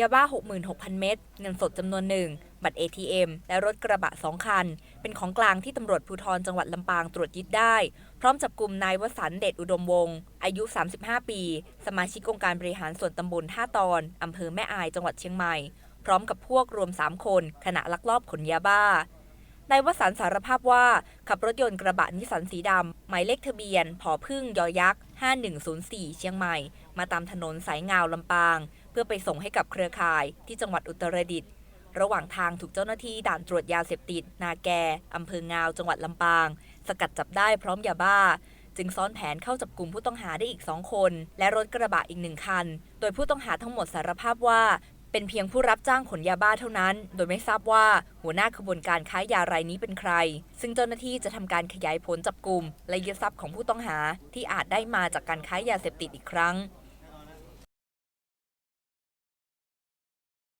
ยาบ้า 66,000 เม็ดเงินสดจำนวนหนึ่ง บัตร ATM และรถกระบะ2คัน เป็นของกลางที่ตำรวจภูธรจังหวัดลำปางตรวจยึดได้ พร้อมจับกลุ่มนายวสันเดชอุดมวงศ์อายุ 35 ปี สมาชิกองค์การบริหารส่วนตำบลท่าตอนอำเภอแม่อายจังหวัดเชียงใหม่ พร้อมกับพวกรวม 3 คน ขณะลักลอบขนยาบ้านายวสันสารภาพว่า ขับรถยนต์กระบะนิสสันสีดำ หมายเลขทะเบียนผอพึ่งยอยักษ์ 5104 เชียงใหม่ มาตามถนนสายงาวลำปาง พื่อไปส่งให้กับเครือข่ายที่จังหวัดอุตรดิตถ์ระหว่างทางถูกเจ้าหน้าที่ด่านตรวจยาเสพติด นาแกอำเภองาวจังหวัดลำปาง สกัดจับได้พร้อมยาบ้า จึงซ้อนแผนเข้าจับกลุ่มผู้ต้องหาได้อีกสองคน และรถกระบะอีกหนึ่งคัน โดยผู้ต้องหาทั้งหมดสารภาพว่า เป็นเพียงผู้รับจ้างขนยาบ้าเท่านั้น โดยไม่ทราบว่าหัวหน้าขบวนการค้ายารายนี้เป็นใคร ซึ่งเจ้าหน้าที่จะทำการขยายผลจับกลุ่มและยึดทรัพย์ของผู้ต้องหาที่อาจได้มาจากการค้ายาเสพติดอีกครั้ง